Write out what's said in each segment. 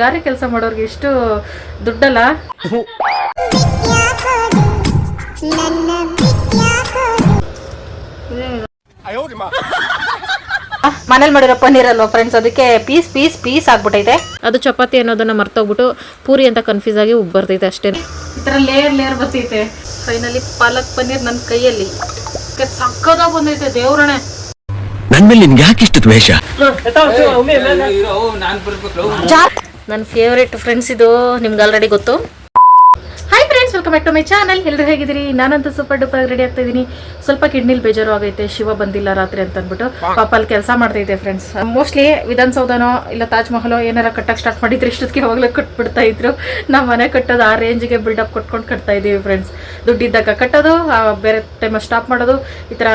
ಗಾರೆ ಕೆಲಸ ಮಾಡೋರ್ಗೆ ಇಷ್ಟು ದುಡ್ಡಲ್ಲ? ಮನೇಲಿ ಮಾಡಿರೋ ಪನ್ನೀರ್ ಅಲ್ವಾ ಫ್ರೆಂಡ್ಸ್ ಅದಕ್ಕೆ ಪೀಸ್ ಪೀಸ್ ಪೀಸ್ ಆಗ್ಬಿಟ್ಟೈತೆ. ಅದು ಚಪಾತಿ ಅನ್ನೋದನ್ನ ಮರ್ತೋಗ್ಬಿಟ್ಟು ಪೂರಿ ಅಂತ ಕನ್ಫ್ಯೂಸ್ ಆಗಿ ಉಬ್ಬ್ ಬರ್ತೈತೆ ಅಷ್ಟೇ. ಈ ಥರ ಲೇಯರ್ ಲೇಯರ್ ಬರ್ತೈತೆ. ಫೈನಲಿ ಪಾಲಕ್ ಪನ್ನೀರ್ ನನ್ನ ಕೈಯಲ್ಲಿ. ಸಕ್ಕದಾಗ ಬಂದೈತೆ ದೇವ್ರಣೆ ನನ್ನಲ್ಲಿ ಮೇಲೆ ನಿನ್ಗೆ ಯಾಕೆ ಇಷ್ಟು ದ್ವೇಷ ನನ್ನ ಫೇವ್ರೆಟ್ ಫ್ರೆಂಡ್ಸ್ ಇದು ನಿಮ್ಗೆ ಆಲ್ರೆಡಿ ಗೊತ್ತು. Hi friends welcome back to my channel ಎಲ್ಲರೂ ಹೇಗಿದ್ದೀರಿ? ನಾನಂತೂ ಸೂಪರ್ ಡೂಪರ್ ರೆಡಿ ಆಗ್ತಾ ಇದ್ದೀನಿ. ಸ್ವಲ್ಪ ಕಿಡ್ನಿಲಿ ಬೇಜಾರು ಆಗೈತೆ ಶಿವ ಬಂದಿಲ್ಲ ರಾತ್ರಿ ಅಂತ ಅಂದ್ಬಿಟ್ಟು ಪಾಪ ಅಲ್ಲಿ ಕೆಲಸ ಮಾಡ್ತೈತೆ ಫ್ರೆಂಡ್ಸ್ ಮೋಸ್ಟ್ಲಿ ವಿಧಾನಸೌಧನೋ ಇಲ್ಲ ತಾಜ್ ಮಹಲೋ ಏನಾರ ಕಟ್ಟಕ್ಕೆ ಸ್ಟಾರ್ಟ್ ಮಾಡಿದ್ರೆ ಇಷ್ಟೊತ್ತಿಗೆ ಯಾವಾಗಲೂ ಕಟ್ಬಿಡ್ತಾ ಇದ್ರು. ನಾವು ಮನೆ ಕಟ್ಟೋದು ಆ ರೇಂಜ್ಗೆ ಬಿಲ್ಡಪ್ ಕೊಟ್ಕೊಂಡು ಕಟ್ತಾ ಇದ್ದೀವಿ ಫ್ರೆಂಡ್ಸ್ ದುಡ್ಡಿದ್ದಾಗ ಕಟ್ಟೋದು ಬೇರೆ ಟೈಮಲ್ಲಿ ಸ್ಟಾಪ್ ಮಾಡೋದು. ಈ ಥರ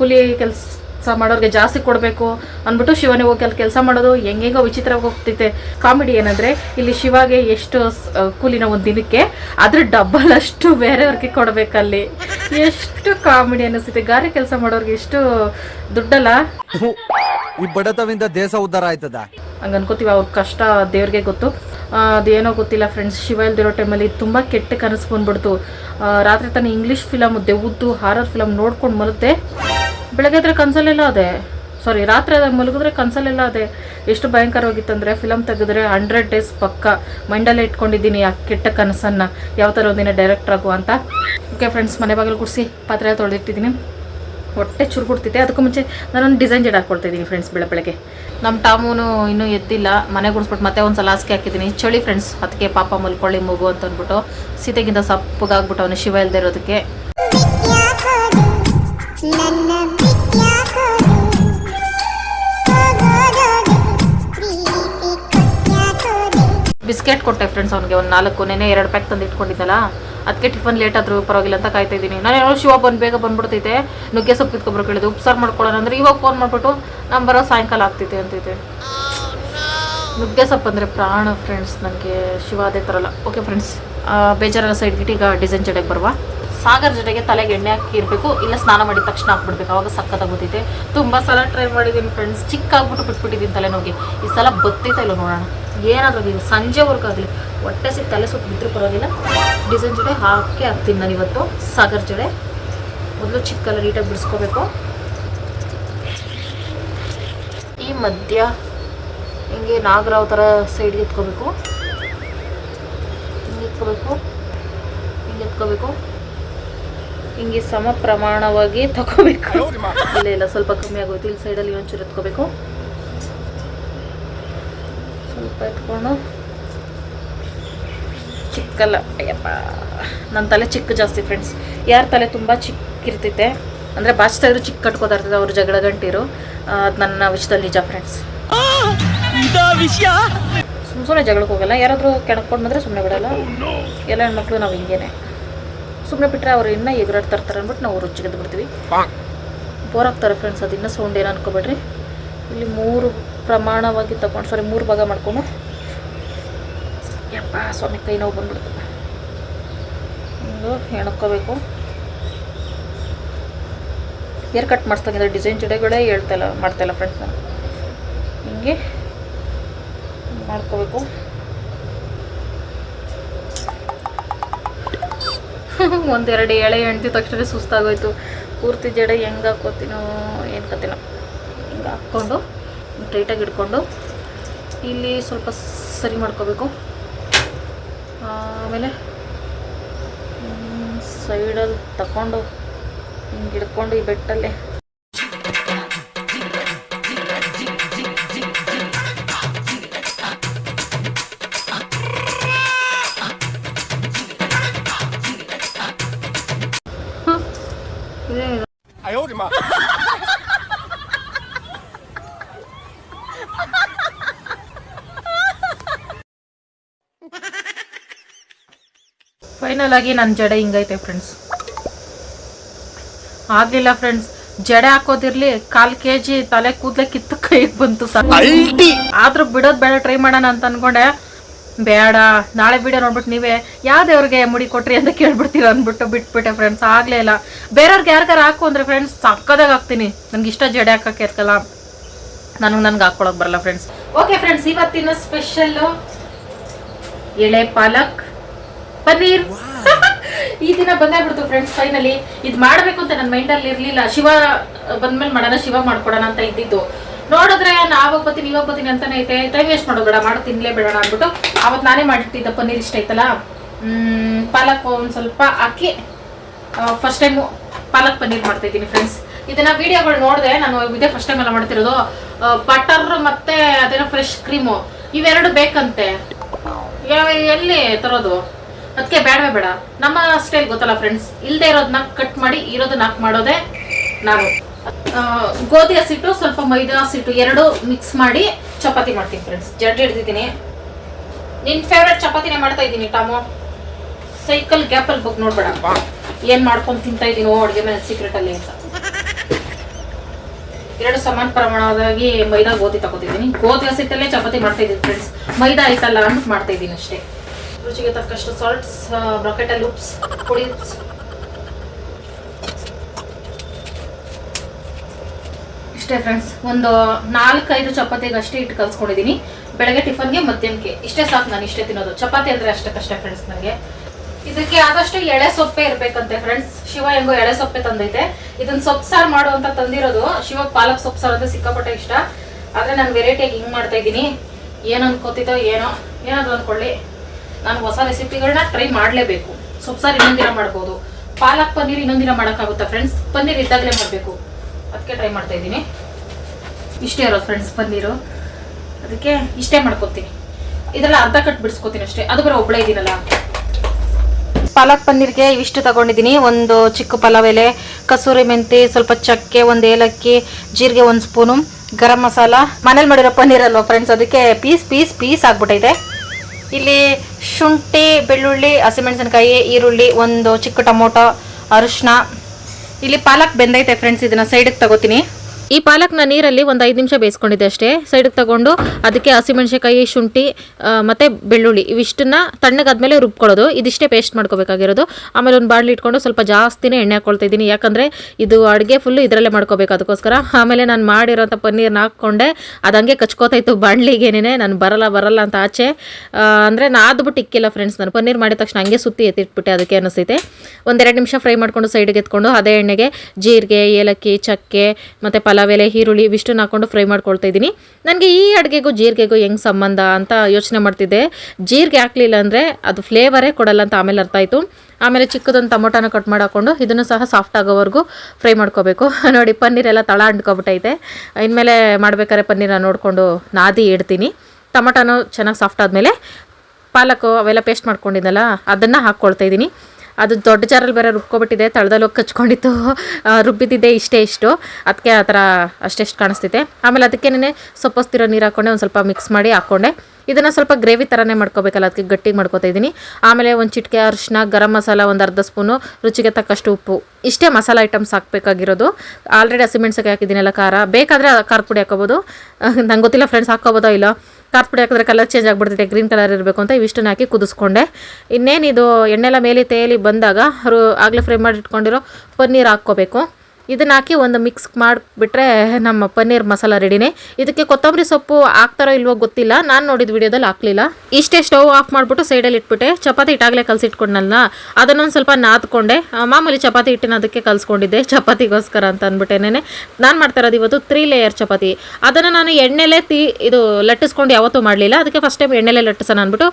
ಕೂಲಿ ಕೆಲಸ ಕೆಲಸ ಮಾಡೋರಿಗೆ ಜಾಸ್ತಿ ಕೊಡಬೇಕು ಅಂದ್ಬಿಟ್ಟು ಶಿವನೇ ಹೋಗಿ ಅಲ್ಲಿ ಕೆಲಸ ಮಾಡೋದು ಹೆಂಗೆಂಗೋ ವಿಚಿತ್ರವಾಗಿ ಹೋಗ್ತೈತೆ ಕಾಮಿಡಿ ಏನಂದರೆ ಇಲ್ಲಿ ಶಿವಗೆ ಎಷ್ಟು ಕೂಲಿನ ಒಂದು ದಿನಕ್ಕೆ ಅದ್ರ ಡಬಲ್ ಅಷ್ಟು ಬೇರೆಯವ್ರಿಗೆ ಕೊಡಬೇಕಲ್ಲಿ. ಎಷ್ಟು ಕಾಮಿಡಿ ಅನ್ನಿಸುತ್ತೆ ಗಾರೆ ಕೆಲಸ ಮಾಡೋರಿಗೆ ಎಷ್ಟು ದುಡ್ಡಲ್ಲ. ಈ ಬಡತವಿಂದ ದೇಶ ಉದ್ಧಾರ ಆಯ್ತದ? ಹಂಗೆ ಅನ್ಕೋತೀವಿ ಅವ್ರ ಕಷ್ಟ ದೇವ್ರಿಗೆ ಗೊತ್ತು. ಅದೇನೋ ಗೊತ್ತಿಲ್ಲ ಫ್ರೆಂಡ್ಸ್ ಶಿವ ಇಲ್ದಿರೋ ಟೈಮಲ್ಲಿ ತುಂಬ ಕೆಟ್ಟ ಕನಸು ಬಂದ್ಬಿಡ್ತು. ರಾತ್ರಿ ತಾನೇ ಇಂಗ್ಲೀಷ್ ಫಿಲಮ್ ದೆವ್ವದ್ದು ಹಾರರ್ ಫಿಲಮ್ ನೋಡ್ಕೊಂಡು ಮಲಗಿದೆ ಬೆಳಗ್ಗೆ ಆದರೆ ಕನಸಲ್ಲೆಲ್ಲ ಅದೇ. ಸಾರಿ ರಾತ್ರಿ ಅದಾಗ ಮಲಗಿದ್ರೆ ಕನಸಲ್ಲೆಲ್ಲ ಅದೇ. ಎಷ್ಟು ಭಯಂಕರವಾಗಿತ್ತಂದರೆ ಫಿಲಮ್ ತೆಗೆದ್ರೆ ಹಂಡ್ರೆಡ್ ಡೇಸ್ ಪಕ್ಕ ಮೈಂಡಲ್ಲೇ ಇಟ್ಕೊಂಡಿದ್ದೀನಿ ಆ ಕೆಟ್ಟ ಕನಸನ್ನು. ಯಾವ ಥರ ಒಂದಿನ ಡೈರೆಕ್ಟರ್ ಆಗು ಅಂತ. ಓಕೆ ಫ್ರೆಂಡ್ಸ್ ಮನೆ ಬಾಗಿಲು ಗುಡಿಸಿ ಪಾತ್ರೆ ತೊಳೆದಿಟ್ಟಿದ್ದೀನಿ. ಹೊಟ್ಟೆ ಚುರುಗುಡ್ತಿದೆ ಅದಕ್ಕೂ ಮುಂಚೆ ನಾನೊಂದು ಡಿಸೈನ್ ಜಡ್ ಹಾಕ್ಕೊಳ್ತಾ ಇದ್ದೀನಿ ಫ್ರೆಂಡ್ಸ್ ಬೆಳೆ ಬೆಳಗ್ಗೆ. ನಮ್ಮ ಟಾಮೂನು ಇನ್ನೂ ಎದ್ದಿಲ್ಲ ಮನೆ ಗುಡಿಸ್ಬಿಟ್ಟು ಮತ್ತೆ ಒಂದು ಸಲ ಹಾಸಿಗೆ ಹಾಕಿದ್ದೀನಿ. ಚಳಿ ಫ್ರೆಂಡ್ಸ್ ಅದಕ್ಕೆ ಪಾಪ ಮಲ್ಕೊಳ್ಳಿ ಮಗು ಅಂತ ಅಂದ್ಬಿಟ್ಟು ಸೀತೆಗಿಂತ ಸಪ್ಪಗಾಗ್ಬಿಟ್ಟು ಅವನು ಶಿವ ಇಲ್ಲದೆ ಇರೋದಕ್ಕೆ. ಬಿಸ್ಕೆಟ್ ಕೊಟ್ಟೆ ಫ್ರೆಂಡ್ಸ್ ಅವ್ನಿಗೆ, ಒಂದು ನಾಲ್ಕು ನೆನೆ ಎರಡು ಪ್ಯಾಕ್ ತಂದು ಇಟ್ಕೊಂಡಿದ್ದಲ್ಲ. ಅದಕ್ಕೆ ಟಿಫನ್ ಲೇಟ್ ಆದರೂ ಪರವಾಗಿಲ್ಲ ಅಂತ ಕಾಯ್ತಾ ಇದ್ದೀನಿ. ನಾನು ಏನೋ ಶಿವ ಬಂದು, ಬೇಗ ಬಂದ್ಬಿಡ್ತೈತೆ. ನುಗ್ಗೆ ಸೊಪ್ಪು ಕಿತ್ಕೊಬ್ರು ಕೇಳಿದೆ ಉಪ್ಸಾರು ಮಾಡ್ಕೊಳ್ಳೋಣ ಅಂದರೆ ಇವಾಗ ಫೋನ್ ಮಾಡಿಬಿಟ್ಟು ನಾನು ಬರೋ ಸಾಯಂಕಾಲ ಆಗ್ತೈತೆ ಅಂತೈತೆ ನುಗ್ಗೆ ಸೊಪ್ಪು ಅಂದರೆ ಪ್ರಾಣ ಫ್ರೆಂಡ್ಸ್ ನನಗೆ ಶಿವ ಅದೇ ಥರಲ್ಲ ಓಕೆ ಫ್ರೆಂಡ್ಸ್ ಬೇಜಾರೆಲ್ಲ ಸೈಡ್ಗಿಟ್ಟು ಈಗ ಡಿಸೈನ್ ಜಡೆಗೆ ಬರುವ. ಸಾಗರ್ ಜೊತೆಗೆ ತಲೆಗೆ ಎಣ್ಣೆ ಹಾಕಿ ಇರಬೇಕು, ಇಲ್ಲ ಸ್ನಾನ ಮಾಡಿದ ತಕ್ಷಣ ಹಾಕ್ಬಿಡ್ಬೇಕು, ಅವಾಗ ಸಕ್ಕತ್ತಾಗೋತೈತೆ ತುಂಬ ಸಲ ಟ್ರೈ ಮಾಡಿದ್ದೀನಿ ಫ್ರೆಂಡ್ಸ್ ಚಿಕ್ಕ ಆಗ್ಬಿಟ್ಟು ಬಿಟ್ಬಿಟ್ಟಿದ್ದೀನಿ ತಲೆನೋವಿಗೆ. ಈ ಸಲ ಬತ್ತೈತಾ ಇಲ್ಲ ನೋಡೋಣ. ಏನಾದರೂ ನೀವು ಸಂಜೆವರೆಗೂ ಆಗಲಿ, ಹೊಟ್ಟೆ ಸಿಕ್ಕ ತಲೆ ಸುತ್ತ ಬಿದ್ದರೂ ಪರವಾಗಿಲ್ಲ. ಡಿಸೈನ್ ಜೊತೆ ಹಾಕಿ ಹಾಕ್ತೀನಿ ನಾನು ಇವತ್ತು, ಸಾಗರ್ ಜಡೆ ಮೊದಲು ಚಿಕ್ಕಲ್ಲ ನೀಟಾಗಿ ಬಿಡಿಸ್ಕೋಬೇಕು. ಈ ಮಧ್ಯ ಹಿಂಗೆ ನಾಗರಾವ್ ಥರ ಸೈಡ್ಗೆ ಎತ್ಕೋಬೇಕು. ಹಿಂಗೆ ಎತ್ಕೋಬೇಕು. ಹಿಂಗೆ ಎತ್ಕೋಬೇಕು. ಹಿಂಗೆ ಸಮ ಪ್ರಮಾಣವಾಗಿ ತಗೋಬೇಕು ಇಲ್ಲ ಇಲ್ಲ ಸ್ವಲ್ಪ ಕಮ್ಮಿ ಆಗೋಯ್ತು. ಇಲ್ಲಿ ಸೈಡಲ್ಲಿ ಒಂಚೂರು ಎತ್ಕೋಬೇಕು. ಸ್ವಲ್ಪ ಎತ್ಕೊಂಡು. ಚಿಕ್ಕಲ್ಲ. ಅಯ್ಯಪ್ಪ. ನನ್ನ ತಲೆ ಚಿಕ್ಕ ಜಾಸ್ತಿ ಫ್ರೆಂಡ್ಸ್ ಯಾರ ತಲೆ ತುಂಬ ಚಿಕ್ಕಿರ್ತೈತೆ ಅಂದರೆ ಬಾಚ್ತಾ ಇದ್ರು ಚಿಕ್ಕ ಕಟ್ಕೋತಾ ಇರ್ತದೆ ಅವ್ರ ಜಗಳ ಗಂಟಿರು. ಅದು ನನ್ನ ವಿಷಯದಲ್ಲಿ ನಿಜ ಫ್ರೆಂಡ್ಸ್ ಸುಮ್ಮ ಸುಮ್ಮನೆ ಜಗಳಕ್ಕೆ ಹೋಗಲ್ಲ. ಯಾರಾದರೂ ಕೆಣಕೊಂಡು ಬಂದರೆ ಸುಮ್ಮನೆ ಬಿಡಲ್ಲ. ಎಲ್ಲ ಹೆಣ್ಮಕ್ಳು ನಾವು ಹಿಂಗೇನೆ. ಸುಮ್ಮನೆ ಬಿಟ್ಟರೆ ಅವ್ರು ಇನ್ನೂ ಎದುರಾಡ್ತಾ ತರ್ತಾರೆ ಅಂದ್ಬಿಟ್ಟು ನಾವು ರುಚಿ ರುಚಿಗೆದ್ದು ಬಿಡ್ತೀವಿ. ಬೋರ್ ಆಗ್ತಾರೆ ಫ್ರೆಂಡ್ಸ್ ಅದು ಇನ್ನೂ ಸೌಂಡ್ ಏನೋ ಅನ್ಕೋಬೇಡ್ರಿ. ಇಲ್ಲಿ ಮೂರು ಪ್ರಮಾಣವಾಗಿ ತಗೊಂಡು ಸಾರಿ ಮೂರು ಭಾಗ ಮಾಡ್ಕೊಂಡು. ಯಪ್ಪ ಸ್ವಾಮಿ ಕೈ ನೋವು ಬಂದ್ಬಿಡ್ತು ಹಿಂಗೆ ಹೆಣ್ಕೋಬೇಕು ಏರ್ ಕಟ್ ಮಾಡಿಸ್ದಂಗಿದ್ರೆ ಡಿಸೈನ್ ಜಡೆಗಳೇ ಹೇಳ್ತಾಯಿಲ್ಲ ಮಾಡ್ತಾಯಿಲ್ಲ ಫ್ರೆಂಡ್ಸ್ ನಾನು ಹಿಂಗೆ ಮಾಡ್ಕೋಬೇಕು. ಒಂದೆರಡು ಎಳೆ ಎಣ್ತಿ ತಕ್ಷಣ ಸುಸ್ತಾಗೋಯ್ತು. ಪೂರ್ತಿ ಜಡೆ ಹೆಂಗೆ ಹಾಕೋತೀನೋ ಏನು ಕತ್ತಿನೋ ಹಿಂಗೆ ಹಾಕ್ಕೊಂಡು ಟೈಟಾಗಿ ಇಟ್ಕೊಂಡು ಇಲ್ಲಿ ಸ್ವಲ್ಪ ಸರಿ ಮಾಡ್ಕೋಬೇಕು. ಆಮೇಲೆ ಸೈಡಲ್ಲಿ ತಗೊಂಡು ಹಿಂಗೆ ಹಿಡ್ಕೊಂಡು ಈ ಬೆಟ್ಟಲ್ಲಿ ಫೈನಲ್ ಆಗಿ ನನ್ನ ಜಡೆ ಹಿಂಗೈತೆ ಫ್ರೆಂಡ್ಸ್ ಆಗ್ಲಿಲ್ಲ ಫ್ರೆಂಡ್ಸ್ ಜಡೆ ಹಾಕೋದಿರ್ಲಿ ಕಾಲ್ ಕೆ ಜಿ ತಲೆ ಕೂದಲೆ ಕಿತ್ತು ಕೈಗೆ ಬಂತು ಸರ್. ಆದ್ರೂ ಬಿಡೋದ್ ಬೇಡ ಟ್ರೈ ಮಾಡೋಣ ಅಂತ ಅನ್ಕೊಂಡೆ. ಬೇಡ, ನಾಳೆ ವಿಡಿಯೋ ನೋಡ್ಬಿಟ್ಟು ನೀವೇ, ಯಾವ ದೇವ್ರಿಗೆ ಮುಡಿ ಕೊಟ್ರಿ ಅಂತ ಕೇಳ್ಬಿಡ್ತೀರ ಅಂದ್ಬಿಟ್ಟು ಬಿಟ್ಬಿಟ್ಟೆ ಫ್ರೆಂಡ್ಸ್ ಆಗ್ಲೇ ಇಲ್ಲ. ಬೇರೆಯವ್ರಿಗೆ ಯಾರ್ಗಾರು ಹಾಕು ಅಂದ್ರೆ ಫ್ರೆಂಡ್ಸ್ ಸಕ್ಕದಾಗ ಹಾಕ್ತೀನಿ. ನನಗೆ ಇಷ್ಟ ಜಡೆ ಹಾಕಕ್ಕೆ ಇರ್ತಲ್ಲ. ನನಗೆ ನನಗೆ ಹಾಕ್ಕೊಳಕ್ ಬರಲ್ಲ ಫ್ರೆಂಡ್ಸ್ ಓಕೆ ಫ್ರೆಂಡ್ಸ್ ಇವತ್ತಿನ ಸ್ಪೆಷಲ್ಲು ಎಳೆ ಪಾಲಕ್ ಪನ್ನೀರ್. ಈ ದಿನ ಬಂದೇ ಬಿಡ್ತು ಫ್ರೆಂಡ್ಸ್ ಫೈನಲಿ ಇದು ಮಾಡಬೇಕು ಅಂತ ನನ್ನ ಮೈಂಡಲ್ಲಿ ಇರಲಿಲ್ಲ ಶಿವ ಬಂದ್ಮೇಲೆ ಮಾಡೋಣ, ಶಿವ ಮಾಡ್ಕೊಡೋಣ ಅಂತ ಇದ್ದಿದ್ದು. ನೋಡಿದ್ರೆ ನಾವಾಗ ಬರ್ತೀನಿ, ಇವಾಗ ಬರ್ತೀನಿ ಅಂತಾನೆ ಐತೆ. ಟೈಮ್ ವೇಸ್ಟ್ ಮಾಡೋಬೇಡ ಬೇಡ ಮಾಡಿ ತಿನ್ಲೇ ಬೇಡ ಅಂದ್ಬಿಟ್ಟು ಅವತ್ತು ನಾನೇ ಮಾಡಿಟ್ಟಿದ್ದ ಪನ್ನೀರ್ ಇಷ್ಟ ಐತಲ್ಲ ಪಾಲಕ್ ಒಂದು ಸ್ವಲ್ಪ ಹಾಕಿ ಫಸ್ಟ್ ಟೈಮು ಪಾಲಕ್ ಪನ್ನೀರ್ ಮಾಡ್ತಾ ಇದ್ದೀನಿ ಫ್ರೆಂಡ್ಸ್ ಇದನ್ನ ವಿಡಿಯೋಗಳು ನೋಡಿದೆ, ನಾನು ಇದೇ ಫಸ್ಟ್ ಟೈಮ್ ಎಲ್ಲ ಮಾಡ್ತಿರೋದು. ಬಟರ್ ಮತ್ತೆ ಅದೇನೋ ಫ್ರೆಶ್ ಕ್ರೀಮು ಇವೆರಡು ಬೇಕಂತೆ. ಎಲ್ಲಿ ತರೋದು? ಅದಕ್ಕೆ ಬೇಡವೇ ಬೇಡ. ನಮ್ಮ ಸ್ಟೈಲ್ ಗೊತ್ತಲ್ಲ ಫ್ರೆಂಡ್ಸ್ ಇಲ್ಲದೆ ಇರೋದನ್ನ ಕಟ್ ಮಾಡಿ, ಇರೋದನ್ನ ಹಾಕಿ ಮಾಡೋದೇ ನಾನು. ಗೋಧಿ ಹಸಿಟ್ಟು, ಸ್ವಲ್ಪ ಮೈದಾ ಹಸಿಟ್ಟು ಎರಡು ಮಿಕ್ಸ್ ಮಾಡಿ ಚಪಾತಿ ಮಾಡ್ತೀನಿ ಫ್ರೆಂಡ್ಸ್ ಜಡ್ಡು ಹಿಡ್ದಿದ್ದೀನಿ ನಿನ್ ಫೇವ್ರೆಟ್ ಚಪಾತಿನೇ ಮಾಡ್ತಾ ಇದ್ದೀನಿ, ಟಾಮೋ. ಸೈಕಲ್ ಗ್ಯಾಪಲ್ಲಿ ಬುಕ್ ನೋಡ್ಬೇಡಪ್ಪ. ಏನ್ ಮಾಡ್ಕೊಂಡು ತಿಂತಾ ಇದ್ದೀನೋ ಅಡುಗೆ ಮೇಲೆ ಸೀಕ್ರೆಟ್ ಅಲ್ಲಿ ಅಂತ. ಎರಡು ಸಮಾನ ಪ್ರಮಾಣದಾಗಿ ಮೈದಾ ಗೋಧಿ ತಗೋತಿದ್ದೀನಿ. ಗೋಧಿ ಹಸಿಟ್ಟಲ್ಲೇ ಚಪಾತಿ ಮಾಡ್ತಾ ಇದ್ದೀನಿ ಫ್ರೆಂಡ್ಸ್ ಮೈದಾ ಆಯ್ತಲ್ಲ ಅಂತ ಮಾಡ್ತಾ ಇದ್ದೀನಿ ಅಷ್ಟೇ. ರುಚಿಗೆ ತಕ್ಕಷ್ಟು ಸಾಲ್ಟ್ಸ್ ಬ್ರಾಕೆಟಲ್ಲಿ ಉಪ್ಸ್, ಪುಡಿ ಇಷ್ಟೇ ಫ್ರೆಂಡ್ಸ್ ಒಂದು ನಾಲ್ಕೈದು ಚಪಾತಿಗೆ ಅಷ್ಟೇ ಇಟ್ಟು ಕಲ್ಸ್ಕೊಂಡಿದ್ದೀನಿ ಬೆಳಗ್ಗೆ ಟಿಫನ್ಗೆ ಮಧ್ಯಾಹ್ನಕ್ಕೆ. ಇಷ್ಟೇ ಸಾಕು ನಾನು ಇಷ್ಟೇ ತಿನ್ನೋದು. ಚಪಾತಿ ಅಂದರೆ ಅಷ್ಟೇ ಕಷ್ಟ ಫ್ರೆಂಡ್ಸ್ ನನಗೆ ಇದಕ್ಕೆ ಆದಷ್ಟು ಎಳೆ ಸೊಪ್ಪೆ ಇರಬೇಕಂತೆ ಫ್ರೆಂಡ್ಸ್ ಶಿವ ಹೆಂಗೋ ಎಳೆ ಸೊಪ್ಪೆ ತಂದೈತೆ. ಇದನ್ನ ಸೊಪ್ಪು ಸಾರು ಮಾಡು ಅಂತ ತಂದಿರೋದು. ಶಿವ ಪಾಲಕ್ ಸೊಪ್ಪು ಸಾರು ಅಂದ್ರೆ ಸಿಕ್ಕಾಪಟ್ಟೆ ಇಷ್ಟ. ಆದ್ರೆ ನಾನು ವೆರೈಟಿಯಾಗಿ ಹಿಂಗ್ ಮಾಡ್ತಾ ಇದ್ದೀನಿ. ಏನು ಅನ್ಕೋತಿದ್ದೋ ಏನೋ, ಏನಾದ್ರು ಅನ್ಕೊಳ್ಳಿ. ನಾನು ಹೊಸ ರೆಸಿಪಿಗಳನ್ನ ಟ್ರೈ ಮಾಡಲೇಬೇಕು. ಸೊಪ್ಪು ಸಾರು ಇನ್ನೊಂದಿನ ಮಾಡ್ಬೋದು. ಪಾಲಕ್ ಪನ್ನೀರ್ ಇನ್ನೊಂದಿನ ಮಾಡೋಕ್ಕಾಗುತ್ತಾ ಫ್ರೆಂಡ್ಸ್ ಪನ್ನೀರ್ ಇದ್ದಾಗಲೇ ಮಾಡಬೇಕು. ಅದಕ್ಕೆ ಟ್ರೈ ಮಾಡ್ತಾ ಇದ್ದೀನಿ. ಇಷ್ಟೇ ಇರೋದು ಫ್ರೆಂಡ್ಸ್ ಪನ್ನೀರು ಅದಕ್ಕೆ ಇಷ್ಟೇ ಮಾಡ್ಕೊತೀನಿ. ಇದೆಲ್ಲ ಅರ್ಧ ಕಟ್ ಬಿಡಿಸ್ಕೊತೀನಿ ಅಷ್ಟೇ. ಅದು ಬರೋ ಒಬ್ಬಳೇ ಇದ್ದೀನಲ್ಲ ಪಾಲಕ್ ಪನ್ನೀರ್ಗೆ ಇವಿಷ್ಟು ತಗೊಂಡಿದ್ದೀನಿ. ಒಂದು ಚಿಕ್ಕ ಪಲಾವ್ ಎಲೆ, ಕಸೂರಿ ಮೆಂತಿ, ಸ್ವಲ್ಪ ಚಕ್ಕೆ, ಒಂದು ಏಲಕ್ಕಿ, ಜೀರಿಗೆ ಒಂದು ಸ್ಪೂನು, ಗರಂ ಮಸಾಲ. ಮನೇಲಿ ಮಾಡಿರೋ ಪನ್ನೀರ್ ಅಲ್ವಾ ಫ್ರೆಂಡ್ಸ್ ಅದಕ್ಕೆ ಪೀಸ್ ಪೀಸ್ ಪೀಸ್ ಆಗ್ಬಿಟ್ಟೈತೆ. ಇಲ್ಲಿ ಶುಂಠಿ, ಬೆಳ್ಳುಳ್ಳಿ, ಹಸಿಮೆಣಸಿನಕಾಯಿ, ಈರುಳ್ಳಿ, ಒಂದು ಚಿಕ್ಕ ಟೊಮೊಟೊ ಅರಿಶಿನ ಇಲ್ಲಿ ಪಾಲಕ್ ಬೆಂದೈತೆ ಫ್ರೆಂಡ್ಸ್ ಇದನ್ನ ಸೈಡಿಗೆ ತಗೋತೀನಿ. ಈ ಪಾಲಕ್ನ ನೀರಲ್ಲಿ ಒಂದು ಐದು ನಿಮಿಷ ಬೇಯಿಸ್ಕೊಂಡಿದ್ದೆ ಅಷ್ಟೇ. ಸೈಡ್ಗೆ ತಗೊಂಡು ಅದಕ್ಕೆ ಹಸಿಮೆಣಸಿನಕಾಯಿ, ಶುಂಠಿ ಮತ್ತು ಬೆಳ್ಳುಳ್ಳಿ ಇವಿಷ್ಟನ್ನ ತಣ್ಣಗಾದ್ಮೇಲೆ ರುಬ್ಕೊಳ್ಳೋದು. ಇದಿಷ್ಟೇ ಪೇಸ್ಟ್ ಮಾಡ್ಕೋಬೇಕಾಗಿರೋದು. ಆಮೇಲೆ ಒಂದು ಬಾಣಲಿ ಇಟ್ಕೊಂಡು ಸ್ವಲ್ಪ ಜಾಸ್ತಿನೇ ಎಣ್ಣೆ ಹಾಕೊಳ್ತಾ ಇದ್ದೀನಿ. ಯಾಕಂದರೆ ಇದು ಅಡುಗೆ ಫುಲ್ಲು ಇದರಲ್ಲೇ ಮಾಡ್ಕೋಬೇಕು ಅದಕ್ಕೋಸ್ಕರ. ಆಮೇಲೆ ನಾನು ಮಾಡಿರೋಂಥ ಪನ್ನೀರ್ನ ಹಾಕ್ಕೊಂಡೆ. ಅದು ಹಂಗೆ ಕಚ್ಕೋತಾಯಿತ್ತು ಬಾಣಲಿಗೇನೆ ನಾನು ಬರಲ್ಲ ಬರಲ್ಲ ಅಂತ ಆಚೆ. ಅಂದರೆ ನಾದ್ಬಿಟ್ಟು ಇಕ್ಕಿಲ್ಲ ಫ್ರೆಂಡ್ಸ್ ನಾನು. ಪನ್ನೀರ್ ಮಾಡಿದ ತಕ್ಷಣ ಹಂಗೆ ಸುತ್ತಿ ಎತ್ತಿಟ್ಬಿಟ್ಟೆ ಅದಕ್ಕೆ ಅನಿಸೈತೆ ಒಂದೆರಡು ನಿಮಿಷ ಫ್ರೈ ಮಾಡಿಕೊಂಡು ಸೈಡ್ಗೆ ಎತ್ಕೊಂಡು ಅದೇ ಎಣ್ಣೆಗೆ ಜೀರಿಗೆ, ಏಲಕ್ಕಿ, ಚಕ್ಕೆ, ಮತ್ತು ಪಲಾವ್ ಎಲೆ ಈರುಳ್ಳಿ ಇವಿಷ್ಟನ್ನು ಹಾಕೊಂಡು ಫ್ರೈ ಮಾಡ್ಕೊಳ್ತಾ ಇದ್ದೀನಿ. ನನಗೆ ಈ ಅಡುಗೆಗೂ ಜೀರಿಗೆಗೂ ಹೆಂಗೆ ಸಂಬಂಧ ಅಂತ ಯೋಚನೆ ಮಾಡ್ತಿದ್ದೆ. ಜೀರಿಗೆ ಹಾಕ್ಲಿಲ್ಲ ಅಂದರೆ ಅದು ಫ್ಲೇವರೇ ಕೊಡಲ್ಲ ಅಂತ ಆಮೇಲೆ ಅರ್ಥ ಆಯಿತು. ಆಮೇಲೆ ಚಿಕ್ಕದೊಂದು ಟೊಮೊಟೊನ ಕಟ್ ಮಾಡಿ ಹಾಕೊಂಡು ಇದನ್ನು ಸಹ ಸಾಫ್ಟ್ ಆಗೋವರೆಗೂ ಫ್ರೈ ಮಾಡ್ಕೋಬೇಕು. ನೋಡಿ ಪನ್ನೀರ್ ಎಲ್ಲ ತಳ ಅಂಟ್ಕೊಬಿಟ್ಟೈತೆ. ಇನ್ಮೇಲೆ ಮಾಡ್ಬೇಕಾದ್ರೆ ಪನ್ನೀರ ನೋಡಿಕೊಂಡು ನಾದಿ ಇಡ್ತೀನಿ. ಟೊಮೊಟೊನೂ ಚೆನ್ನಾಗಿ ಸಾಫ್ಟ್ ಆದಮೇಲೆ ಪಾಲಕ್ ಅವೆಲ್ಲ ಪೇಸ್ಟ್ ಮಾಡ್ಕೊಂಡಿದ್ದಲ್ಲ ಅದನ್ನು ಹಾಕ್ಕೊಳ್ತಾ ಇದ್ದೀನಿ. ಅದು ದೊಡ್ಡ ಜಾರಲ್ಲಿ ಬೇರೆ ರುಬ್ಕೊಬಿಟ್ಟಿದೆ, ತಳದಲ್ಲಿ ಹೋಗಿ ಕಚ್ಕೊಂಡಿತ್ತು. ರುಬ್ಬಿದ್ದಿದ್ದೆ ಇಷ್ಟೇ ಇಷ್ಟು. ಅದಕ್ಕೆ ಆ ಥರ ಅಷ್ಟೆಷ್ಟು ಕಾಣಿಸ್ತಿದೆ. ಆಮೇಲೆ ಅದಕ್ಕೇನೆ ಸೊಪ್ಪಸ್ತಿರೋ ನೀರು ಹಾಕ್ಕೊಂಡೆ ಒಂದು ಸ್ವಲ್ಪ ಮಿಕ್ಸ್ ಮಾಡಿ ಹಾಕ್ಕೊಂಡೆ ಇದನ್ನು ಸ್ವಲ್ಪ ಗ್ರೇವಿ ಥರನೇ ಮಾಡ್ಕೋಬೇಕಲ್ಲ, ಅದಕ್ಕೆ ಗಟ್ಟಿಗೆ ಮಾಡ್ಕೋತಾ ಇದ್ದೀನಿ ಆಮೇಲೆ ಒಂದು ಚಿಟಿಕೆ ಅರಿಶಿನ ಗರಂ ಮಸಾಲ, ಒಂದು ಅರ್ಧ ಸ್ಪೂನು, ರುಚಿಗೆ ತಕ್ಕಷ್ಟು ಉಪ್ಪು. ಇಷ್ಟೇ ಮಸಾಲ ಐಟಮ್ಸ್ ಹಾಕಬೇಕಾಗಿರೋದು. ಆಲ್ರೆಡಿ ಹಸಿಮೆಣ್ಸಿಗೆ ಹಾಕಿದ್ದೀನಲ್ಲ, ಖಾರ. ಬೇಕಾದರೆ ಖಾರ ಪುಡಿ ಹಾಕೋಬೋದು ನಂಗೆ ಗೊತ್ತಿಲ್ಲ ಫ್ರೆಂಡ್ಸ್ ಹಾಕ್ಕೋಬೋದೋ ಇಲ್ಲ. ಖಾರದ ಪುಡಿ ಹಾಕಿದ್ರೆ ಕಲರ್ ಚೇಂಜ್ ಆಗಿಬಿಡ್ತೈತೆ ಗ್ರೀನ್ ಕಲರ್ ಇರಬೇಕು ಅಂತ ಇವಿಷ್ಟನ್ನು ಹಾಕಿ ಕುದಿಸ್ಕೊಂಡೆ. ಇನ್ನೇನಿದು ಎಣ್ಣೆಲ್ಲ ಮೇಲೆ ತೇಲಿ ಬಂದಾಗ ಅವರು ಆಗಲೇ ಫ್ರೈ ಮಾಡಿಟ್ಕೊಂಡಿರೋ ಪನ್ನೀರ್ ಹಾಕ್ಕೋಬೇಕು. ಇದನ್ನ ಹಾಕಿ ಒಂದು ಮಿಕ್ಸ್ ಮಾಡಿಬಿಟ್ರೆ ನಮ್ಮ ಪನ್ನೀರ್ ಮಸಾಲ ರೆಡಿನೇ ಇದಕ್ಕೆ ಕೊತ್ತಂಬರಿ ಸೊಪ್ಪು ಹಾಕ್ತಾರೋ ಇಲ್ವೋ ಗೊತ್ತಿಲ್ಲ. ನಾನು ನೋಡಿದ ವಿಡಿಯೋದಲ್ಲಿ ಹಾಕ್ಲಿಲ್ಲ. ಇಷ್ಟೇ ಸ್ಟವ್ ಆಫ್ ಮಾಡಿಬಿಟ್ಟು ಸೈಡಲ್ಲಿ ಇಟ್ಬಿಟ್ಟೆ. ಚಪಾತಿ ಇಟ್ಟಾಗಲೇ ಕಲಸಿಟ್ಕೊಂಡಲ್ಲ ಅದನ್ನೊಂದು ಸ್ವಲ್ಪ ನಾದ್ಕೊಂಡೆ. ಮಾಮೂಲಿ ಚಪಾತಿ ಹಿಟ್ಟಿನ ಅದಕ್ಕೆ ಕಲಿಸ್ಕೊಂಡಿದ್ದೆ, ಚಪಾತಿಗೋಸ್ಕರ ಅಂತ ಅಂದ್ಬಿಟ್ಟೇನೆ ನಾನು ಮಾಡ್ತಾ ಇರೋದು ಇವತ್ತು ತ್ರೀ ಲೇಯರ್ ಚಪಾತಿ. ಅದನ್ನು ನಾನು ಎಣ್ಣೆಲೇ ತೀ, ಇದು ಲಟ್ಟಿಸ್ಕೊಂಡು ಯಾವತ್ತೂ ಮಾಡಲಿಲ್ಲ. ಅದಕ್ಕೆ ಫಸ್ಟ್ ಟೈಮ್ ಎಣ್ಣೆಲೆ ಲಟ್ಟಿಸೋಣ ಅಂದ್ಬಿಟ್ಟು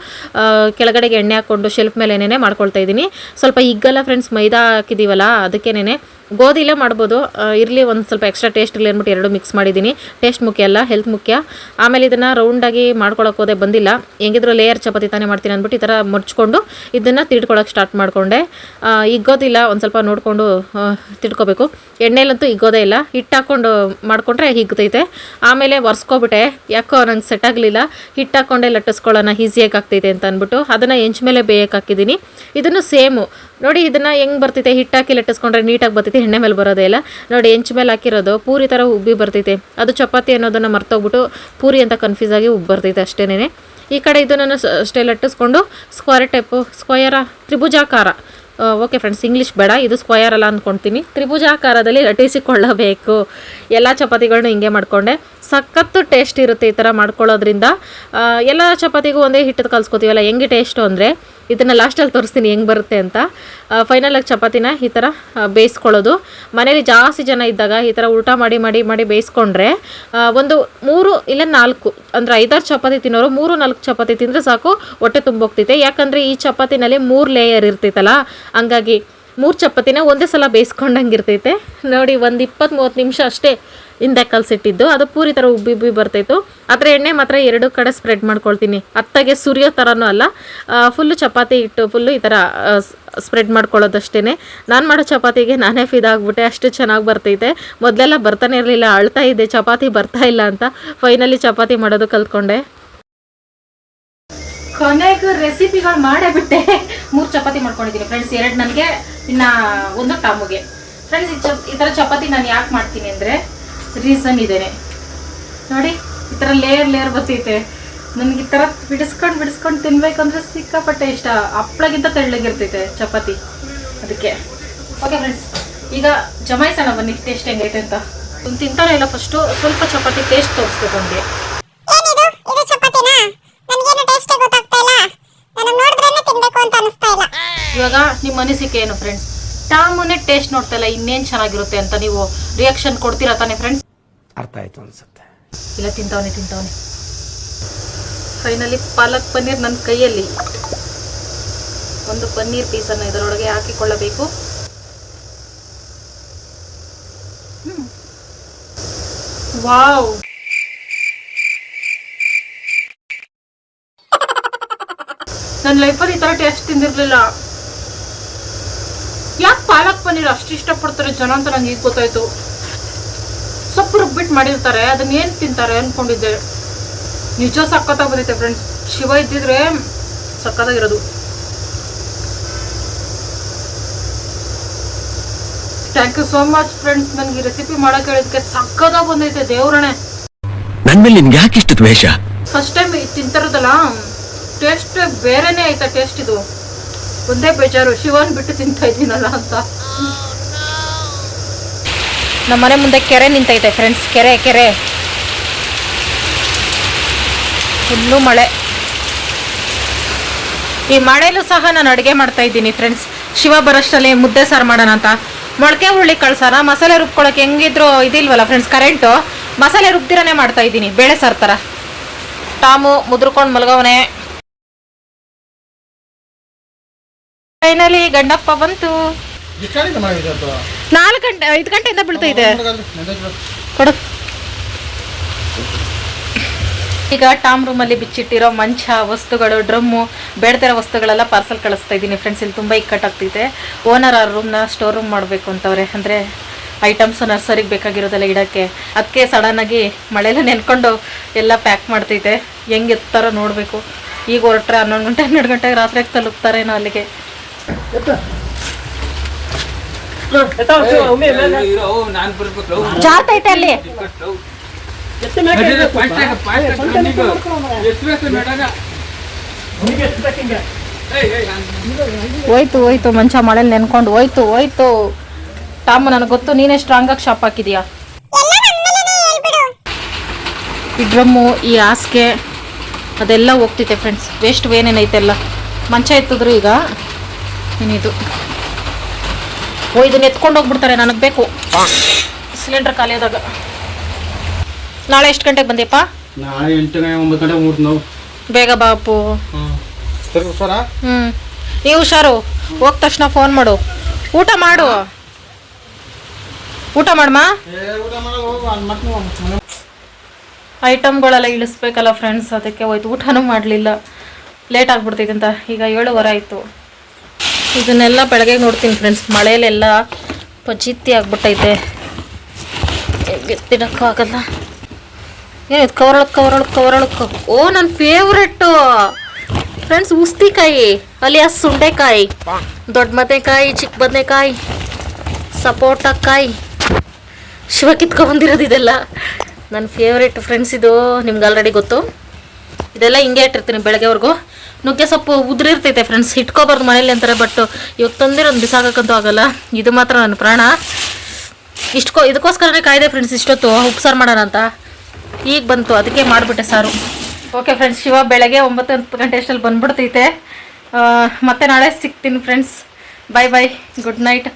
ಕೆಳಗಡೆಗೆ ಎಣ್ಣೆ ಹಾಕ್ಕೊಂಡು ಶೆಲ್ಫ್ ಮೇಲೆ ಏನೇನೆ ಮಾಡ್ಕೊಳ್ತಾ ಇದ್ದೀನಿ. ಸ್ವಲ್ಪ ಈಗಲ್ಲ ಫ್ರೆಂಡ್ಸ್ ಮೈದಾ ಹಾಕಿದ್ದೀವಲ್ಲ ಅದಕ್ಕೇನೆ ಗೋಧಿಲೇ ಮಾಡ್ಬೋದು. ಇರಲಿ ಒಂದು ಸ್ವಲ್ಪ ಎಕ್ಸ್ಟ್ರಾ ಟೇಸ್ಟ್ ಇರಲಿ ಅಂದ್ಬಿಟ್ಟು ಎರಡು ಮಿಕ್ಸ್ ಮಾಡಿದ್ದೀನಿ. ಟೇಸ್ಟ್ ಮುಖ್ಯ ಅಲ್ಲ ಹೆಲ್ತ್ ಮುಖ್ಯ. ಆಮೇಲೆ ಇದನ್ನು ರೌಂಡಾಗಿ ಮಾಡ್ಕೊಳಕ್ಕೆ ಹೋದೆ ಬಂದಿಲ್ಲ. ಹೆಂಗಿದ್ರು ಲೇಯರ್ ಚಪಾತಿ ತಾನೇ ಮಾಡ್ತೀನಿ ಅಂದ್ಬಿಟ್ಟು ಈ ಥರ ಮುಚ್ಕೊಂಡು ಇದನ್ನು ತಿಡ್ಕೊಳಕ್ಕೆ ಸ್ಟಾರ್ಟ್ ಮಾಡಿಕೊಂಡೆ. ಇಗ್ಗೋದಿಲ್ಲ ಒಂದು ಸ್ವಲ್ಪ ನೋಡಿಕೊಂಡು ತಿಡ್ಕೋಬೇಕು ಎಣ್ಣೆಲಂತೂ ಇಗ್ಗೋದೇ ಇಲ್ಲ. ಹಿಟ್ಟು ಹಾಕ್ಕೊಂಡು ಮಾಡಿಕೊಂಡ್ರೆ ಹಿಗ್ತೈತೆ. ಆಮೇಲೆ ಒರೆಸ್ಕೊಬಿಟ್ಟೆ. ಯಾಕೋ ನಂಗೆ ಸೆಟ್ ಆಗಲಿಲ್ಲ. ಹಿಟ್ಟು ಹಾಕ್ಕೊಂಡೆ ಲಟ್ಟಿಸ್ಕೊಳ್ಳೋಣ ಈಸಿಯಾಗಿ ಆಗ್ತೈತೆ ಅಂತ ಅಂದ್ಬಿಟ್ಟು ಅದನ್ನು ಹೆಂಚ್ ಮೇಲೆ ಬೇಯಕ್ಕೆ ಹಾಕಿದ್ದೀನಿ. ಇದನ್ನು ಸೇಮು. ನೋಡಿ ಇದನ್ನು ಹೆಂಗೆ ಬರ್ತೈತೆ ಹಿಟ್ಟಾಕಿ ಲಟ್ಟಿಸ್ಕೊಂಡ್ರೆ ನೀಟಾಗಿ ಬರ್ತೈತೆ ಎಣ್ಣೆ ಮೇಲೆ ಬರೋದೇ ಇಲ್ಲ. ನೋಡಿ ಹೆಂಚ್ ಮೇಲೆ ಹಾಕಿರೋದು, ಪೂರಿ ಥರ ಉಬ್ಬಿ ಬರ್ತೈತೆ ಅದು ಚಪಾತಿ ಅನ್ನೋದನ್ನು ಮರ್ತೋಗ್ಬಿಟ್ಟು ಪೂರಿ ಅಂತ ಕನ್ಫ್ಯೂಸ್ ಆಗಿ ಉಬ್ಬಿ ಬರ್ತೈತೆ ಅಷ್ಟೇನೆ ಈ ಕಡೆ ಇದನ್ನು ಅಷ್ಟೇ ಲಟ್ಟಿಸ್ಕೊಂಡು ಸ್ಕ್ವೇರ್ ಟೈಪು ಸ್ಕ್ವಯರ ತ್ರಿಭುಜಾಕಾರ. ಓಕೆ ಫ್ರೆಂಡ್ಸ್ ಇಂಗ್ಲೀಷ್ ಬೇಡ, ಇದು ಸ್ಕ್ವಯರ್ ಅಲ್ಲ ಅಂದ್ಕೊಳ್ತೀನಿ ತ್ರಿಭುಜಾಕಾರದಲ್ಲಿ ಲಟ್ಟಿಸಿಕೊಳ್ಳಬೇಕು ಎಲ್ಲ ಚಪಾತಿಗಳನ್ನ ಹಿಂಗೆ ಮಾಡಿಕೊಂಡೆ. ಸಖತ್ತು ಟೇಸ್ಟ್ ಇರುತ್ತೆ ಈ ಥರ ಮಾಡ್ಕೊಳ್ಳೋದ್ರಿಂದ. ಎಲ್ಲ ಚಪಾತಿಗೂ ಒಂದೇ ಹಿಟ್ಟದ ಕಲ್ಸ್ಕೊತೀವಲ್ಲ, ಹೆಂಗೆ ಟೇಸ್ಟು ಅಂದರೆ ಇದನ್ನು ಲಾಸ್ಟಲ್ಲಿ ತೋರಿಸ್ತೀನಿ ಹೆಂಗೆ ಬರುತ್ತೆ ಅಂತ. ಫೈನಲಾಗಿ ಚಪಾತಿನ ಈ ಥರ ಬೇಯಿಸ್ಕೊಳ್ಳೋದು. ಮನೇಲಿ ಜಾಸ್ತಿ ಜನ ಇದ್ದಾಗ ಈ ಥರ ಊಟ ಮಾಡಿ ಮಾಡಿ ಮಾಡಿ ಬೇಯಿಸ್ಕೊಂಡ್ರೆ ಒಂದು ಮೂರು ಇಲ್ಲ ನಾಲ್ಕು, ಅಂದರೆ ಐದಾರು ಚಪಾತಿ ತಿನ್ನೋರು ಮೂರು, ನಾಲ್ಕು ಚಪಾತಿ ತಿಂದರೆ ಸಾಕು, ಹೊಟ್ಟೆ ತುಂಬೋಗ್ತೈತೆ. ಯಾಕಂದರೆ ಈ ಚಪಾತಿನಲ್ಲಿ ಮೂರು ಲೇಯರ್ ಇರ್ತೈತಲ್ಲ, ಹಂಗಾಗಿ ಮೂರು ಚಪಾತಿನ ಒಂದೇ ಸಲ ಬೇಯಿಸ್ಕೊಂಡಂಗೆ ಇರ್ತೈತೆ ನೋಡಿ, ಒಂದು ಇಪ್ಪತ್ತು ಮೂವತ್ತು ನಿಮಿಷ ಅಷ್ಟೇ ಹಿಂದೆ ಕಲಸಿಟ್ಟಿದ್ದು. ಅದು ಪೂರಿ ಥರ ಉಬ್ಬಿ ಉಬ್ಬಿ ಬರ್ತೈತು. ಆದರೆ ಎಣ್ಣೆ ಮಾತ್ರ ಎರಡು ಕಡೆ ಸ್ಪ್ರೆಡ್ ಮಾಡ್ಕೊಳ್ತೀನಿ. ಅತ್ತಗೆ ಸುರಿಯೋ ಥರನೂ ಅಲ್ಲ. ಫುಲ್ಲು ಚಪಾತಿ ಇಟ್ಟು ಫುಲ್ಲು ಈ ಥರ ಸ್ಪ್ರೆಡ್ ಮಾಡ್ಕೊಳ್ಳೋದಷ್ಟೇ ನಾನು ಮಾಡೋ ಚಪಾತಿಗೆ ನಾನೇ ಫಿದಾಗ್ಬಿಟ್ಟೆ ಅಷ್ಟು ಚೆನ್ನಾಗಿ ಬರ್ತೈತೆ. ಮೊದಲೆಲ್ಲ ಬರ್ತಾನೆ ಇರಲಿಲ್ಲ. ಅಳ್ತಾ ಇದ್ದೆ. ಚಪಾತಿ ಬರ್ತಾ ಇಲ್ಲ ಅಂತ ಫೈನಲಿ ಚಪಾತಿ ಮಾಡೋದು ಕಲ್ತ್ಕೊಂಡೆ. ಕೊನೆಗೂ ರೆಸಿಪಿಗಳು ಮಾಡೇ ಬಿಟ್ಟೆ. ಮೂರು ಚಪಾತಿ ಮಾಡ್ಕೊಂಡಿದ್ದೀನಿ. ಫ್ರೆಂಡ್ಸ್ ಎರಡು ನನಗೆ ಇನ್ನ ಒಂದು ಟಾಮುಗೆ ಫ್ರೆಂಡ್ಸ್ ಈ ಚಪ್ ಈ ಥರ ಚಪಾತಿ ನಾನು ಯಾಕೆ ಮಾಡ್ತೀನಿ ಅಂದರೆ ರೀಸನ್ ಇದೇನೆ. ನೋಡಿ, ಈ ಥರ ಲೇಯರ್ ಲೇಯರ್ ಬರ್ತೈತೆ. ನನಗೆ ಈ ಥರ ಬಿಡಿಸ್ಕೊಂಡು ಬಿಡಿಸ್ಕೊಂಡು ತಿನ್ಬೇಕಂದ್ರೆ ಸಿಕ್ಕಾಪಟ್ಟೆ ಇಷ್ಟ. ಹಪ್ಳಗಿಂತ ತೆಳ್ಳಗಿರ್ತೈತೆ ಚಪಾತಿ. ಅದಕ್ಕೆ. ಓಕೆ ಫ್ರೆಂಡ್ಸ್ ಈಗ ಜಮಾಯಿಸೋಣ ಬನ್ನಿ. ಟೇಸ್ಟ್ ಹೆಂಗೈತೆ ಅಂತ. ತಿಂತಾನೆ ಇಲ್ಲ ಫಸ್ಟು ಸ್ವಲ್ಪ ಚಪಾತಿ ಟೇಸ್ಟ್ ತೋರಿಸ್ಬೇಕು ಅವ್ನಿಗೆ ಏನಿದು ಇದು ಚಪಾತಿನಾ ನನಗೇನು ಟೇಸ್ಟೇ ಗೊತ್ತಾಗ್ತಾ ಇಲ್ಲ ನನಗೆ ನೋಡಿದ್ರೇನೆ ತಿನ್ಬೇಕು ಅಂತ ಅನಿಸ್ತಾ ಇಲ್ಲ ಇವಾಗ ನಿಮ್ಮ ಅನಿಸಿಕೆ ಏನು ಫ್ರೆಂಡ್ಸ್ ಟಾಮನ್ನೇ ಟೇಸ್ಟ್ ನೋಡ್ತಾ ಇಲ್ಲ ಇನ್ನೇನು ಚೆನ್ನಾಗಿರುತ್ತೆ ಅಂತ ನೀವು ರಿಯಾಕ್ಷನ್ ಕೊಡ್ತೀರಾ ತಾನೇ ಫ್ರೆಂಡ್ಸ್ ಅರ್ಥ ಆಯ್ತು ಅನ್ಸುತ್ತೆ. ಇಲ್ಲ ತಿಂತವನೆ ತಿಂತವನೆ. ಫೈನಲಿ ಪಾಲಕ್ ಪನ್ನೀರ್ ನನ್ನ ಕೈಯಲ್ಲಿ. ಒಂದು ಪನ್ನೀರ್ ಪೀಸನ್ನು ಇದರೊಳಗೆ ಹಾಕಿಕೊಳ್ಳಬೇಕು. ವಾವ್. ನನ್ನ ಲೈಫಲ್ಲಿ ಈ ಥರ ಟೇಸ್ಟ್ ತಿಂದಿರಲಿಲ್ಲ. ಯಾಕೆ ಪಾಲಕ್ ಪನ್ನೀರ್ ಅಷ್ಟು ಇಷ್ಟಪಡ್ತಾರೆ ಜನ ಅಂತ ನಂಗೆ ಈಗ ಗೊತ್ತಾಯ್ತು. ಸೊಪ್ಪು ರುಬ್ಬಿಟ್ಟು ಮಾಡಿರ್ತಾರೆ ಅದನ್ನ ಏನು ತಿಂತಾರೆ ಅನ್ಕೊಂಡಿದ್ದೆ. ನಿಜ ಸಕ್ಕತ್ತಾಗಿ ಬಂದೈತೆ ಫ್ರೆಂಡ್ಸ್ ಶಿವ ಇದ್ದಿದ್ರೆ ಸಕ್ಕತ್ತಾಗಿರೋದು thank you so much friends ನನಗೆ ಈ ರೆಸಿಪಿ ಮಾಡೋಕೆ ಹೇಳಿದಕ್ಕೆ ಸಕ್ಕತ್ತಾಗಿ ಬಂದೈತೆ ದೇವ್ರಣೆ ನನ್ನ ಮೇಲೆ ನಿನ್ಗೆ ಯಾಕಿಷ್ಟು ದ್ವೇಷ? ಫಸ್ಟ್ ಟೈಮ್ ತಿಂತಿರೋದಲ್ಲ ಟೇಸ್ಟ್ ಬೇರೆನೇ ಆಯ್ತಾ ಟೇಸ್ಟ್ ಇದು. ಒಂದೇ ಬೇಜಾರು, ಶಿವನ್ ಬಿಟ್ಟು ತಿಂತಾ ಇದ್ದೀನಲ್ಲ ಅಂತ. ನಮ್ಮ ಮನೆ ಮುಂದೆ ಕೆರೆ ನಿಂತೈತೆ ಫ್ರೆಂಡ್ಸ್ ಕೆರೆ ಕೆರೆ. ಫುಲ್ಲು ಮಳೆ. ಈ ಮಳೆಲೂ ಸಹ ನಾನು ಅಡುಗೆ ಮಾಡ್ತಾ ಇದ್ದೀನಿ ಫ್ರೆಂಡ್ಸ್ ಶಿವ ಬರೋಷ್ಟಲ್ಲಿ ಮುದ್ದೆ ಸಾರು ಮಾಡೋಣ ಅಂತ. ಮೊಳಕೆ ಹುಳ್ಳಿ ಕಳ್ಸಾರ ಮಸಾಲೆ ರುಬ್ಕೊಳಕ್ಕೆ ಹೆಂಗಿದ್ರು ಇದಿಲ್ವಲ್ಲ ಫ್ರೆಂಡ್ಸ್ ಕರೆಂಟು ಮಸಾಲೆ ರುಬ್ದಿರನೇ ಮಾಡ್ತಾ ಇದ್ದೀನಿ, ಬೇಳೆ ಸಾರು ಥರ ಟಾಮು, ಮುದ್ರಕೊಂಡು ಮಲಗವನೆ. ಫೈನಲಿ ಗಂಡಪ್ಪ ಬಂತು. ನಾಲ್ಕು ಗಂಟೆ ಐದು ಗಂಟೆಯಿಂದ ಬೀಳ್ತೈತೆ ಕೊಡು. ಈಗ ಟಾಮ್ ರೂಮಲ್ಲಿ ಬಿಚ್ಚಿಟ್ಟಿರೋ ಮಂಚ ವಸ್ತುಗಳು ಡ್ರಮ್ಮು ಬೇಡದಿರೋ ವಸ್ತುಗಳೆಲ್ಲ ಪಾರ್ಸಲ್ ಕಳಿಸ್ತಾ ಇದ್ದೀನಿ ಫ್ರೆಂಡ್ಸ್ ಇಲ್ಲಿ ತುಂಬ ಇಕ್ಕಟ್ಟಾಗ್ತೈತೆ ಓನರ್ ಆ ರೂಮ್ನ ಸ್ಟೋರ್ ರೂಮ್ ಮಾಡಬೇಕು ಅಂತವ್ರೆ. ಅಂದರೆ ಐಟಮ್ಸ್ ನರ್ಸರಿಗೆ ಬೇಕಾಗಿರೋದೆಲ್ಲ ಇಡೋಕ್ಕೆ. ಅದಕ್ಕೆ ಸಡನ್ನಾಗಿ ಮಳೆಲ್ಲ ನೆನ್ಕೊಂಡು ಎಲ್ಲ ಪ್ಯಾಕ್ ಮಾಡ್ತೈತೆ ಹೆಂಗೆ ಎತ್ತಾರೋ ನೋಡಬೇಕು. ಈಗ ಹೊರಟ್ರೆ ಹನ್ನೊಂದು ಗಂಟೆ ಹನ್ನೆರಡು ಗಂಟೆಗೆ ರಾತ್ರಿ ತಲುಪ್ತಾರೇನೋ ಅಲ್ಲಿಗೆ. ಜಾರ್ತೈತೆ ಅಲ್ಲಿ. ಹೋಯ್ತು ಹೋಯ್ತು ಮಂಚ ಮಳೇಲಿ ನೆನ್ಕೊಂಡು. ಹೋಯ್ತು ಹೋಯ್ತು. ಟಾಮ್ ನನಗೆ ಗೊತ್ತು ನೀನೇ ಸ್ಟ್ರಾಂಗ್ ಆಗಿ ಶಾಪ್ ಹಾಕಿದ್ಯಾ? ಈ ಡ್ರಮ್ಮು ಈ ಹಾಸಿಗೆ ಅದೆಲ್ಲ ಹೋಗ್ತೈತೆ ಫ್ರೆಂಡ್ಸ್ ವೇಸ್ಟ್ ವೇನೇನೈತೆಲ್ಲ ಮಂಚ ಎತ್ತಿದ್ರು ಈಗ. ಏನಿದು? ಓ ಇದನ್ನ ಎತ್ಕೊಂಡು ಹೋಗ್ಬಿಡ್ತಾರೆ ನನಗೆ ಬೇಕು. ಸಿಲಿಂಡರ್ ಖಾಲಿ ಆದಾಗ. ನಾಳೆ ಎಷ್ಟು ಗಂಟೆಗೆ ಬಂದೆಪ್ಪ ನಾಳೆ ಎಂಟು ಗಂಟೆ ಒಂಬತ್ತು ಗಂಟೆ ಮೂರು ನಾವು. ಬೇಗ ಬಾಪು ಹ್ಞೂ ನೀವು ಹುಷಾರು ಹೋದ ತಕ್ಷಣ ಫೋನ್ ಮಾಡು. ಊಟ ಮಾಡು. ಊಟ ಮಾಡಮ್ಮ ಐಟಮ್ಗಳೆಲ್ಲ ಇಳಿಸ್ಬೇಕಲ್ಲ ಫ್ರೆಂಡ್ಸ್ ಅದಕ್ಕೆ ಹೋಯ್ತು. ಊಟನೂ ಮಾಡಲಿಲ್ಲ. ಲೇಟ್ ಆಗ್ಬಿಡ್ತೈತೆ ಅಂತ ಈಗ ಏಳುವರೆ ಆಯಿತು. ಇದನ್ನೆಲ್ಲ ಬೆಳಗ್ಗೆ ನೋಡ್ತೀನಿ ಫ್ರೆಂಡ್ಸ್ ಮಳೆಯಲ್ಲೆಲ್ಲ ಪಚಿತ್ತಿ ಆಗ್ಬಿಟ್ಟೈತೆ. ಎತ್ತಿಡಕ್ಕೂ ಏನು ಕವರಳಕ್ಕೆ ಕವರಳಕ್ಕೆ ಕವರಳಕ್ಕೆ ಓ ನನ್ನ ಫೇವ್ರೆಟ್ಟು ಫ್ರೆಂಡ್ಸ್ ಉಸ್ತಿಕಾಯಿ, ಅಲಿಯಾಸ್ ಸುಂಡೆಕಾಯಿ ದೊಡ್ಡ ಬದನೆಕಾಯಿ ಚಿಕ್ಕ ಬದನೆಕಾಯಿ ಸಪೋಟಕಾಯಿ ಶಿವ ಕಿತ್ಕೊಂಡ್ಬಂದಿರೋದು ಇದೆಲ್ಲ. ನನ್ನ ಫೇವ್ರೆಟ್ ಫ್ರೆಂಡ್ಸ್ ಇದು. ನಿಮ್ಗೆ ಆಲ್ರೆಡಿ ಗೊತ್ತು. ಇದೆಲ್ಲ ಹಿಂಗೆ ಇಟ್ಟಿರ್ತೀನಿ ಬೆಳಗ್ಗೆವರೆಗೂ. ನುಗ್ಗೆ ಸೊಪ್ಪು ಉದುರಿರ್ತೈತೆ ಫ್ರೆಂಡ್ಸ್ ಇಟ್ಕೋಬಾರ್ದು ಮನೇಲಿ ಅಂತಾರೆ ಬಟ್ ಇವಾಗ ತಂದಿರೋದು ಬಿಸಾಕಕ್ಕಂತೂ ಆಗಲ್ಲ. ಇದು ಮಾತ್ರ ನನ್ನ ಪ್ರಾಣ. ಇಷ್ಟು ಇದಕ್ಕೋಸ್ಕರನೇ ಕಾಯ್ದೆ ಫ್ರೆಂಡ್ಸ್ ಇಷ್ಟೊತ್ತು ಉಪ್ಸಾರು ಮಾಡೋಣ ಅಂತ. ಈಗ ಬಂತು, ಅದಕ್ಕೆ ಮಾಡಿಬಿಟ್ಟೆ ಸಾರು. ಓಕೆ ಫ್ರೆಂಡ್ಸ್ ಶಿವ ಬೆಳಗ್ಗೆ ಒಂಬತ್ತು ಹತ್ತು ಗಂಟೆ ಅಷ್ಟಲ್ಲಿ ಬಂದ್ಬಿಡ್ತೈತೆ. ಮತ್ತೆ ನಾಳೆ ಸಿಗ್ತೀನಿ friends bye bye good night